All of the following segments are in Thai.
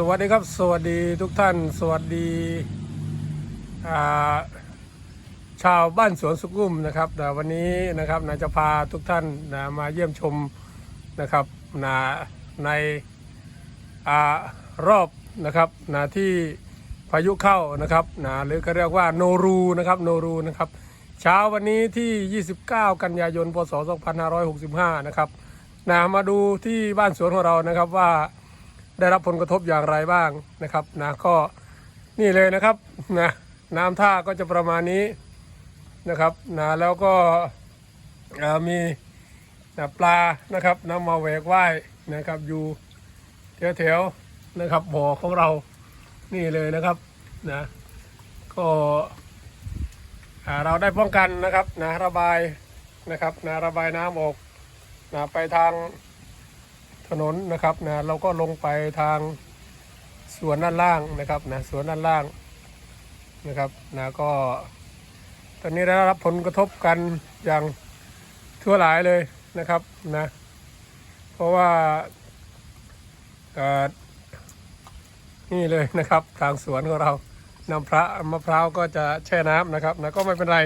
สวัสดีครับ สวัสดีทุกท่าน สวัสดีชาวบ้านสวนสุกุมนะครับแต่วันนี้นะครับนาจะพาทุกท่านนะมาเยี่ยมชมนะครับนะในอรอบนะครับนะที่พายุเข้านะครับนะหรือก็เรียกว่าโนรูนะครับโนรูนะครับเช้าวันนี้ที่ 29 กันยายน พศ 2565 นะครับนะมาดูที่บ้านสวนของเรานะครับว่า ได้รับผลกระทบอย่างไรบ้างนะครับนะก็นี่เลยนะครับนะน้ำท่าก็จะประมาณนี้นะครับนะแล้วก็มีนะปลานะครับนำมาแหวกว่ายนะครับอยู่แถวๆนะครับบ่อของเรานี่เลยนะครับนะก็เราได้ป้องกันนะครับนะระบายนะครับนะระบายน้ำออกนะไปทาง ถนนนะครับนะเราก็ลงไปทางสวนด้านล่างนะครับนะสวนด้านล่างนะครับนะก็ ตอนนี้ได้รับผลกระทบกันอย่างทั่วหลายเลยนะครับนะเพราะว่าเออนี่เลยนะครับทางสวนของเรานำพระมะพร้าวก็จะแช่น้ำนะครับนะก็ไม่เป็นไร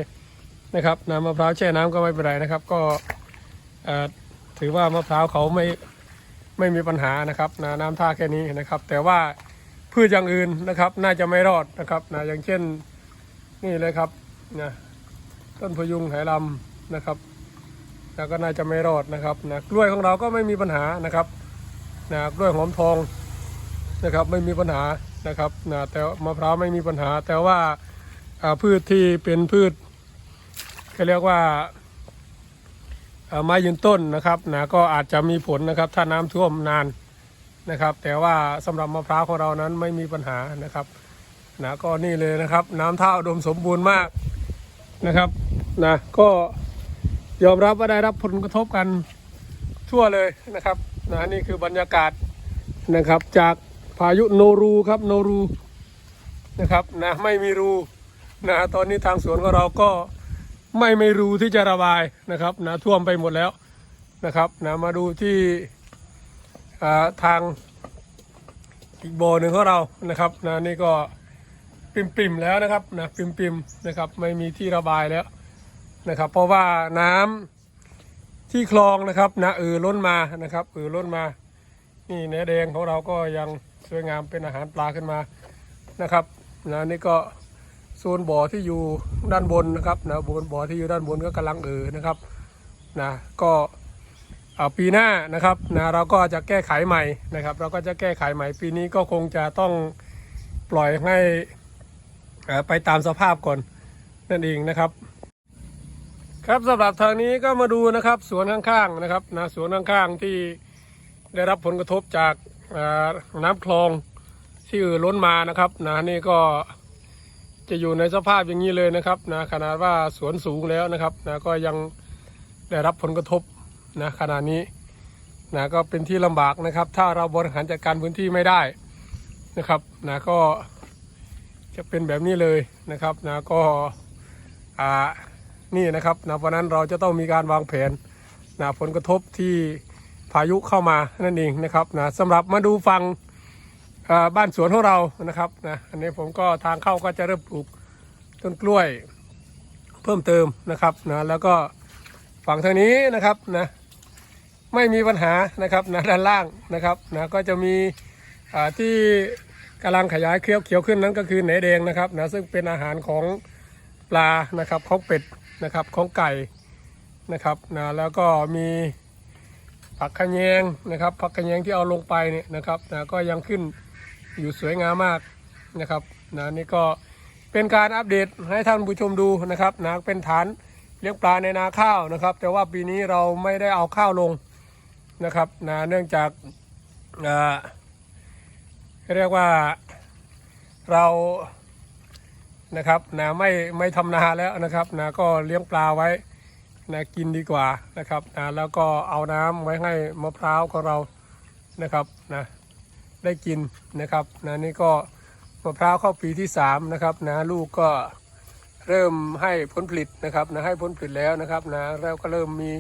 นะครับน้ำมะพร้าวแช่น้ำก็ไม่เป็นไรนะครับ ก็เออถือว่ามะพร้าวเขาไม่ ไม่มีปัญหานะครับนะน้ำท่าแค่นี้นะครับ แต่ว่าพืชอย่างอื่นนะครับน่าจะไม่รอดนะครับนะอย่างเช่นนี่เลยครับนะต้นพยุงไหลำนะครับนะก็น่าจะไม่รอดนะครับนะกล้วยของเราก็ไม่มีปัญหานะครับนะกล้วยหอมทองนะครับไม่มีปัญหานะครับนะแต่มะพร้าวไม่มีปัญหา แต่ว่าพืชที่เป็นพืชเขาเรียกว่า ไม้ยืนต้นนะครับนะก็อาจจะมีผลนะครับถ้าน้ำท่วมนานนะครับ แต่ว่าสำหรับมะพร้าวของเรานั้นไม่มีปัญหานะครับนะก็นี่เลยนะครับ น้ำท่าอุดมสมบูรณ์มากนะครับนะก็ยอมรับว่าได้รับผลกระทบกันทั่วเลยนะครับนะนี่คือบรรยากาศนะครับจากพายุโนรูครับโนรูนะครับนะไม่มีรูนะตอนนี้ทางสวนของเราก็ ไม่ไม่รู้ที่จะระบายนะครับนะท่วมไปหมดแล้วนะครับนะมาดูที่าทางอีกโบหนึ่งของเรานะครับนะนี่ก็ปิมปิมๆแล้วนะครับนะปิมปิมๆนะครับไม่มีที่ระบายแล้วนะครับ เพราะว่าน้ำที่คลองนะครับนะเออล้นมานะครับเออล้นมา นี่เนื้อแดงของเราก็ยังสวยงามเป็นอาหารปลาขึ้นมานะครับนะนี่ก็ โซนบ่อที่อยู่ด้านบนนะครับนะบนบ่อที่อยู่ด้านบนก็กำลังเออนะครับนะก็ปีหน้านะครับนะเราก็จะแก้ไขใหม่นะครับ เราก็จะแก้ไขใหม่ปีนี้ก็คงจะต้องปล่อยให้อ่อไปตามสภาพก่อนนั่นเองนะครับ ครับสำหรับทางนี้ก็มาดูนะครับสวนข้างๆนะครับนะสวนข้างๆที่ได้รับผลกระทบจากน้ำคลองที่ล้นมานะครับนะนี่ก็ จะอยู่ในสภาพอย่างนี้เลยนะครับนะขนาดว่าสวนสูงแล้วนะครับนะก็ยังได้รับผลกระทบนะขนาดนี้นะก็เป็นที่ลำบากนะครับ ถ้าเราบริหารจัดการพื้นที่ไม่ได้นะครับนะก็จะเป็นแบบนี้เลยนะครับนะก็อ่านี่นะครับนะเพราะนั้นเราจะต้องมีการวางแผนนะผลกระทบที่พายุเข้ามานั่นเองนะครับนะสำหรับมาดูฟัง บ้านสวนของเรานะครับนะอันนี้ผมก็ทางเข้าก็จะเริ่มปลูกต้นกล้วยเพิ่มเติมนะครับนะแล้วก็ฝั่งทางนี้นะครับนะไม่มีปัญหานะครับนะด้านล่างนะครับนะก็จะมีอ่าที่กำลังขยายเขียวเขียวขึ้นนั้นก็คือไหนแดงนะครับนะซึ่งเป็นอาหารของปลานะครับของเป็ดนะครับของไก่นะครับนะแล้วก็มีผักขะแยงนะครับผักขะแยงที่เอาลงไปเนี่ยนะครับนะก็ยังขึ้น อยู่สวยงามมากนะครับนะนี่ก็เป็นการอัปเดตให้ท่านผู้ชมดูนะครับนะเป็นฐานเลี้ยงปลาในนาข้าวนะครับ แต่ว่าปีนี้เราไม่ได้เอาข้าวลงนะครับนะเนื่องจากอ่าเรียกว่าเรานะครับนะไม่ไม่ทำนาแล้วนะครับนะก็เลี้ยงปลาไว้นะกินดีกว่านะครับนะแล้วก็เอาน้ำไว้ให้มะพร้าวของเรานะครับนะ ได้กินนะครับนะนี่ก็มะพร้าวเข้าปีที่สามนะครับนะลูกก็เริ่มให้ผลผลิตนะครับนะให้ผลผลิตแล้วนะครับนะแล้วก็เริ่มมี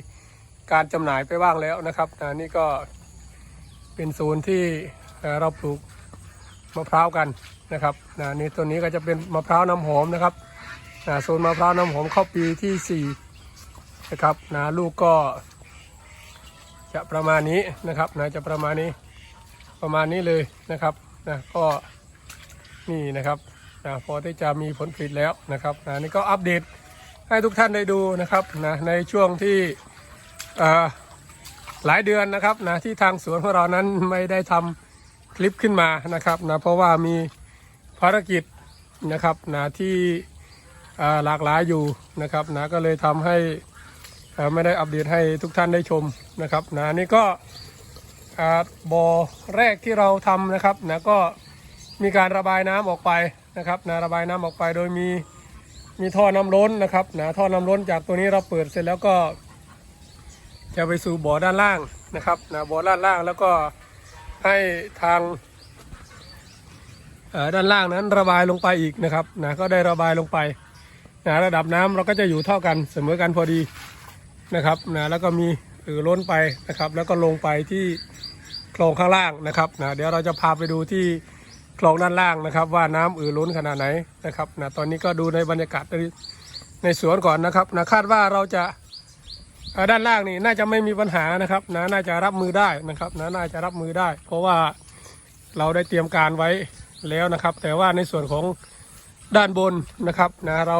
การจำหน่ายไปบ้างแล้วนะครับนะนี่ก็เป็นโซนที่เราปลูกมะพร้าวกันนะครับนะนี่ตัวนี้ก็จะเป็นมะพร้าวน้ำหอมนะครับนะโซนมะพร้าวน้ำหอมเข้าปีที่สี่นะครับนะลูกก็จะประมาณนี้นะครับนะจะประมาณนี้ ประมาณนี้เลยนะครับนะก็นี่นะครับนะพอที่จะมีผลผลิตแล้วนะครับนะนี่ก็อัปเดตให้ทุกท่านได้ดูนะครับนะในช่วงที่เออหลายเดือนนะครับนะที่ทางสวนของเรานั้นไม่ได้ทำคลิปขึ้นมานะครับนะเพราะว่ามีภารกิจนะครับนะที่อ่อหลากหลายอยู่นะครับนะก็เลยทำให้ไม่ได้อัปเดตให้ทุกท่านได้ชมนะครับนะนี่ก็ บ่อแรกที่เราทำนะครับนะก็มีการระบายน้ำออกไปนะครับนะระบายน้ำออกไปโดยมีมีท่อน้ำล้นนะครับนะท่อน้ำล้นจากตัวนี้เราเปิดเสร็จแล้วก็ จะไปสู่บ่อด้านล่างนะครับนะบ่อด้านล่างแล้วก็ให้ทางเอ่อด้านล่างนั้นระบายลงไปอีกนะครับนะก็ได้ระบายลงไปนะระดับน้ำเราก็จะอยู่เท่ากันเสมอกันพอดีนะครับนะแล้วก็มีเอือล้นไปนะครับ แล้วก็ลงไปที่ คลองข้างล่างนะครับนะเดี๋ยวเราจะพาไปดูที่คลองด้านล่างนะครับ ว่าน้ำเอือล้นขนาดไหนนะครับนะตอนนี้ก็ดูในบรรยากาศในสวนก่อนนะครับนะคาดว่าเราจะด้านล่างนี่น่าจะไม่มีปัญหานะครับนะน่าจะรับมือได้นะครับนะน่าจะรับมือได้ เพราะว่าเราได้เตรียมการไว้แล้วนะครับ แต่ว่าในส่วนของด้านบนนะครับนะเรา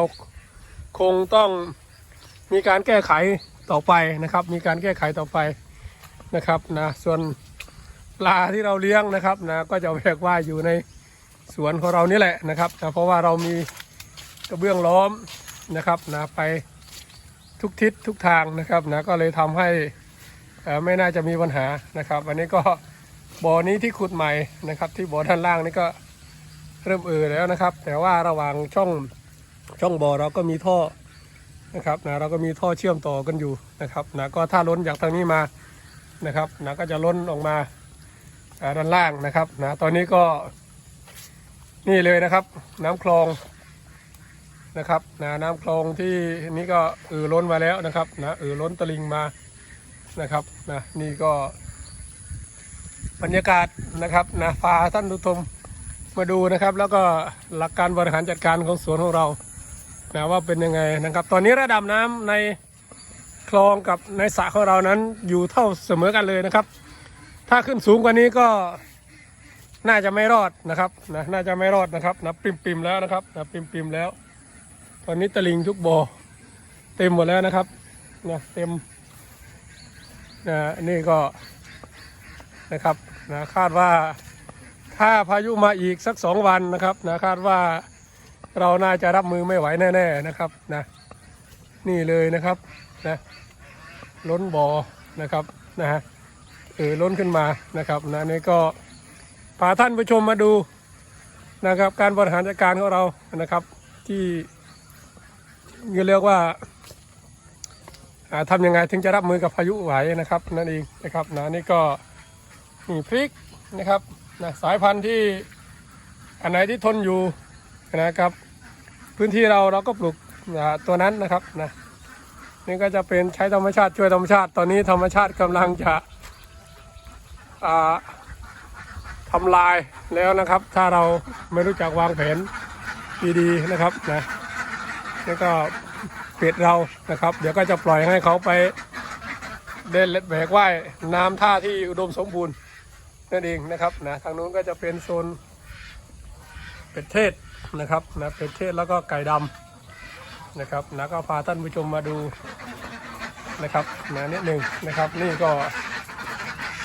คงต้องมีการแก้ไขต่อไปนะครับ มีการแก้ไขต่อไปนะครับนะส่วน ปลาที่เราเลี้ยงนะครับนะก็จะแวกว่ายอยู่ในสวนของเรานี่แหละนะครับนะเพราะว่าเรามีกระเบื้องล้อมนะครับนะไปทุกทิศทุกทางนะครับนะก็เลยทำให้ไม่น่าจะมีปัญหานะครับอันนี้ก็บ่อนี้ที่ขุดใหม่นะครับ ที่บ่อด้านล่างนี่ก็เริ่มเอ่อแล้วนะครับ แต่ว่าระหว่างช่องช่องบ่อเราก็มีท่อนะครับนะเราก็มีท่อเชื่อมต่อกันอยู่นะครับนะก็ถ้าล้นจากทางนี้มานะครับนะก็จะล้นออกมา ด้านล่างนะครับนะตอนนี้ก็นี่เลยนะครับ น้ำคลองนะครับนะน้ำคลองที่นี้ก็เออล้นมาแล้วนะครับนะเออล้นตลิงมานะครับนะนี่ก็ บรรยากาศนะครับนะพาท่านผู้ชมมาดูนะครับ แล้วก็หลักการบริหารจัดการของสวนของเรานะว่าเป็นยังไงนะครับ ตอนนี้ระดับน้ำในคลองกับในสระของเรานั้นอยู่เท่าเสมอกันเลยนะครับ ถ้าขึ้นสูงกว่านี้ก็น่าจะไม่รอดนะครับนะน่าจะไม่รอดนะครับนะปิมปิมแล้วนะครับนะปิมปิมแล้ว ตอนนี้ตะลิงทุกบ่อเต็มหมดแล้วนะครับนะเต็มนะนี่ก็นะครับนะคาดว่าถ้าพายุมาอีกสักสองวันนะครับนะคาดว่าเราน่าจะรับมือไม่ไหวแน่ ๆนะครับนะนี่เลยนะครับนะล้นบ่อนะครับนะฮะ เออล้นขึ้นมานะครับนะนี่ก็พาท่านผู้ชมมาดูนะครับ การบริหารจัดการของเรานะครับ ที่เรียกว่าทำยังไงถึงจะรับมือกับพายุไหวนะครับนั่นเองนะครับนะนี่ก็นี่พริกนะครับนะสายพันธุ์ที่อันไหนที่ทนอยู่นะครับ พื้นที่เราเราก็ปลูกอ่าตัวนั้นนะครับนะนี่ก็จะเป็นใช้ธรรมชาติช่วยธรรมชาติ ตอนนี้ธรรมชาติกำลังจะ ทำลายแล้วนะครับ ถ้าเราไม่รู้จักวางแผนดีๆนะครับนะนี่ก็เป็ดเรานะครับ เดี๋ยวก็จะปล่อยให้เขาไปเดินเล็ดแบกว่ายน้ำท่าที่อุดมสมบูรณ์นั่นเองนะครับนะทางนู้นก็จะเป็นโซนเป็ดเทศนะครับนะเป็ดเทศแล้วก็ไก่ดำนะครับนะก็พาท่านผู้ชมมาดูนะครับนะนิดหนึ่งนะครับ นี่ก็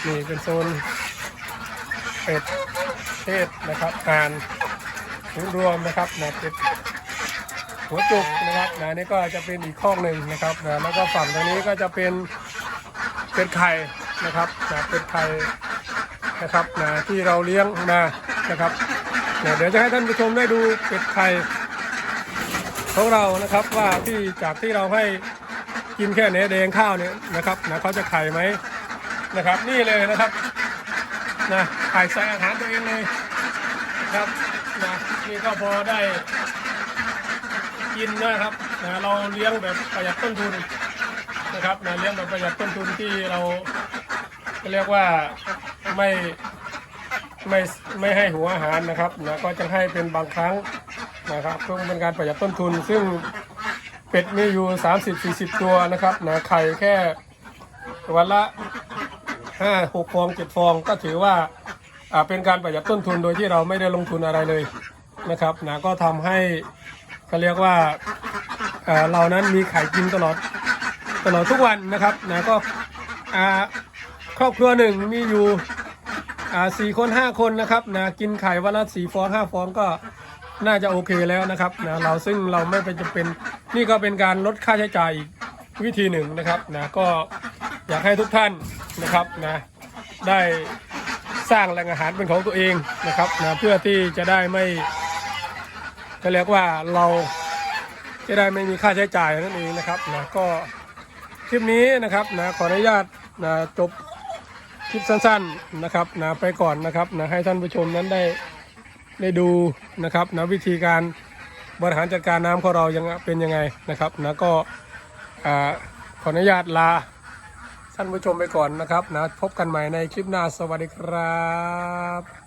นี่เป็นโซนเป็ดเทศนะครับงานรวมนะครับนะเป็ดหัวจุกนะครับนะนี่ก็จะเป็นอีกข้องหนึ่งนะครับนะแล้วก็ฝั่งตรงนี้ก็จะเป็นเป็ดไข่นะครับนะเป็ดไข่นะครับนะที่เราเลี้ยงมานะครับเดี๋ยเดี๋ยวจะให้ท่านผู้ชมได้ดูเป็ดไข่ของเรานะครับว่าที่จากที่เราให้กินแค่เนื้อแดงข้าวเนี่ยนะครับนะเขาจะไข่ไหม นะครับ นี่เลยนะครับนะไข่ใส่อาหารตัวเองเลยนะครับนะนี่ก็พอได้กินนะครับนะเราเลี้ยงแบบประหยัดต้นทุนนะครับนะเลี้ยงแบบประหยัดต้นทุนที่เราเรียกว่าไม่ไม่ไม่ให้หัวอาหารนะครับนะก็จะให้เป็นบางครั้งนะครับเพื่อเป็นการประหยัดต้นทุน ซึ่งเป็ดมีอยู่ 30-40 ตัวนะครับนะไข่แค่วันละ ห้าหกฟองเจ็ดฟองก็ถือว่าอ่าเป็นการประหยัดต้นทุนโดยที่เราไม่ได้ลงทุนอะไรเลยนะครับนะก็ทำให้เขาเรียกว่าเอ่อเรานั้นมีไข่กินตลอดตลอดทุกวันนะครับนะก็อ่าครอบครัวหนึ่งมีอยู่อ่าสี่คนห้าคนนะครับนะกินไข่วันละสี่ฟองห้าฟองก็น่าจะโอเคแล้วนะครับนะเราซึ่งเราไม่เป็นจำเป็นนี่ก็เป็นการลดค่าใช้จ่ายอีกวิธีหนึ่งนะครับนะก็อยากให้ทุกท่าน นะครับนะได้สร้างแหล่งอาหารเป็นของตัวเองนะครับนะเพื่อที่จะได้ไม่ก็เรียกว่าเราจะได้ไม่มีค่าใช้จ่ายนั่นเองนะครับนะก็คลิปนี้นะครับนะขออนุญาตนะจบคลิปสั้นๆนะครับนะไปก่อนนะครับนะให้ท่านผู้ชมนั้นได้ได้ดูนะครับนะวิธีการบริหารจัดการน้ำของเรายังเป็นยังไงนะครับนะก็ขออนุญาตลา ท่านผู้ชมไปก่อนนะครับนะพบกันใหม่ในคลิปหน้าสวัสดีครับ